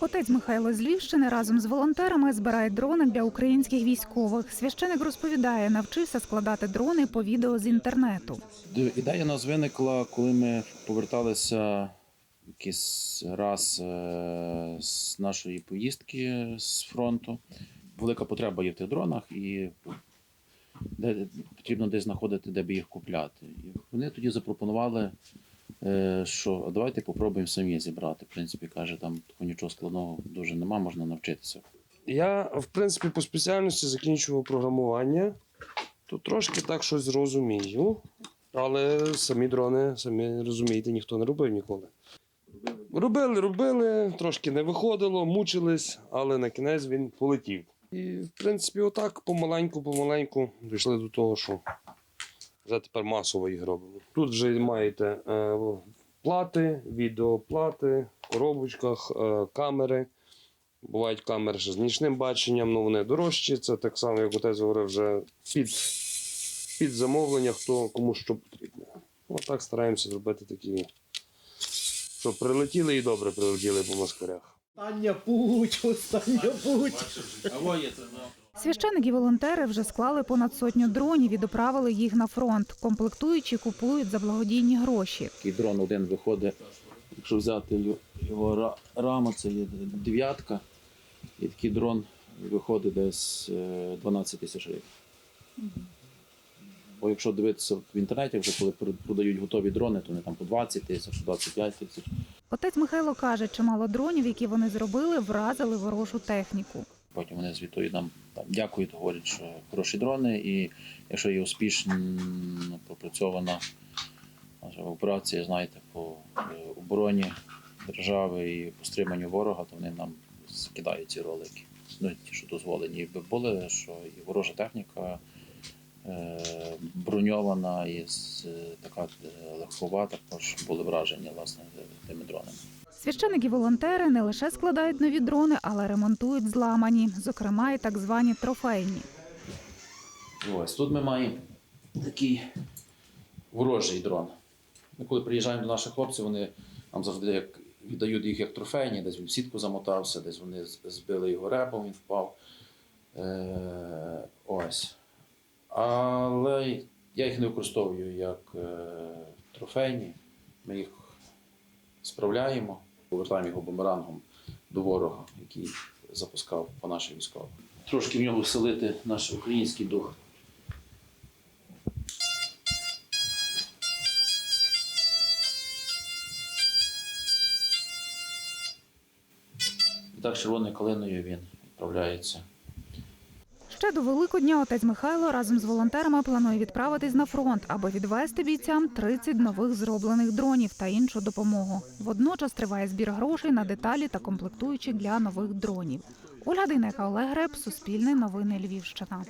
Отець Михайло з Львівщини разом з волонтерами збирає дрони для українських військових. Священик розповідає, навчився складати дрони по відео з інтернету. Ідея нас виникла, коли ми поверталися якийсь раз е, з нашої поїздки з фронту. Велика потреба є в тих дронах, і де потрібно десь знаходити, де би їх купляти. І вони тоді запропонували, що «А давайте попробуємо самі зібрати. В принципі, каже, там нічого складного дуже нема, можна навчитися. Я, в принципі, по спеціальності закінчував програмування, то трошки так щось розумію. Але самі дрони, самі розумієте, ніхто не робив ніколи. Робили, робили, трошки не виходило, мучились, але на кінець він полетів. І, в принципі, отак помаленьку, помаленьку дійшли до того, що вже тепер масово їх робимо. Тут вже маєте е, плати, відеоплати, в коробочках, е, камери. Бувають камери ще з нічним баченням, але вони дорожчі. Це так само, як отець говорив, вже під, під замовлення, хто кому що потрібно. Отак стараємося зробити такі, щоб прилетіли і добре прилетіли по москалях. Остання путь, остання путь. Священик і волонтери вже склали понад сотню дронів і доправили їх на фронт. Комплектуючі купують за благодійні гроші. Такий дрон один виходить, якщо взяти його ра- раму, це є дев'ятка, і такий дрон виходить десь е, 12 тисяч гривень. Бо якщо дивитися в інтернеті, вже коли продають готові дрони, то вони там по 20 тисяч, 25 тисяч. Отець Михайло каже, чимало дронів, які вони зробили, вразили ворожу техніку. Потім вони звітують нам там дякують, говорять, що хороші дрони, і якщо є успішно пропрацьована операція, знаєте, по е, обороні держави і по стриманню ворога, то вони нам скидають ці ролики. Ну, ті, що дозволені би були, що і ворожа техніка броньована і така е, легкова, також були вражені власне тими дронами. Священики і волонтери не лише складають нові дрони, але ремонтують зламані, зокрема і так звані трофейні. Ось тут ми маємо такий ворожий дрон. Ми коли приїжджаємо до наших хлопців, вони нам завжди як віддають їх як трофейні, десь він в сітку замотався, десь вони збили його репом, він впав. Е, ось. Але я їх не використовую як е, трофейні. Ми їх справляємо, повертаємо його бумерангом до ворога, який запускав по наших військових. Трошки в нього вселити наш український дух. І так червоною калиною він відправляється. Ще до Великодня отець Михайло разом з волонтерами планує відправитись на фронт, аби відвести бійцям 30 нових зроблених дронів та іншу допомогу. Водночас триває збір грошей на деталі та комплектуючі для нових дронів. Ольга Дейнека, Олег Греб, Суспільне новини Львівщина.